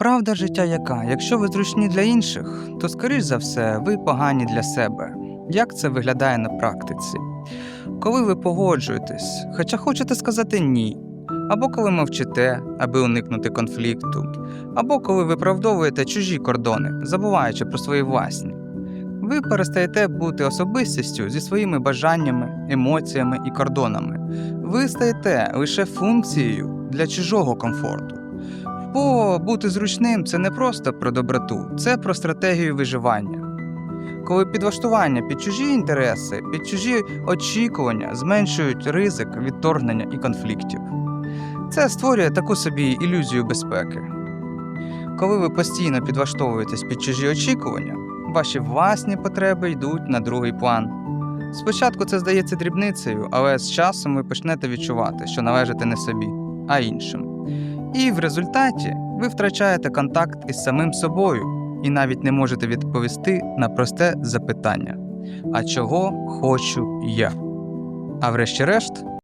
Правда життя яка? Якщо ви зручні для інших, то скоріш за все ви погані для себе. Як це виглядає на практиці? Коли ви погоджуєтесь, хоча хочете сказати ні, або коли мовчите, аби уникнути конфлікту, або коли виправдовуєте чужі кордони, забуваючи про свої власні. Ви перестаєте бути особистістю зі своїми бажаннями, емоціями і кордонами. Ви стаєте лише функцією для чужого комфорту. Бо бути зручним це не просто про доброту, це про стратегію виживання. Коли підлаштування під чужі інтереси, під чужі очікування зменшують ризик відторгнення і конфліктів. Це створює таку собі ілюзію безпеки. Коли ви постійно підлаштовуєтесь під чужі очікування, ваші власні потреби йдуть на другий план. Спочатку це здається дрібницею, але з часом ви почнете відчувати, що належите не собі, а іншим. І в результаті ви втрачаєте контакт із самим собою і навіть не можете відповісти на просте запитання: а чого хочу я? А врешті-решт,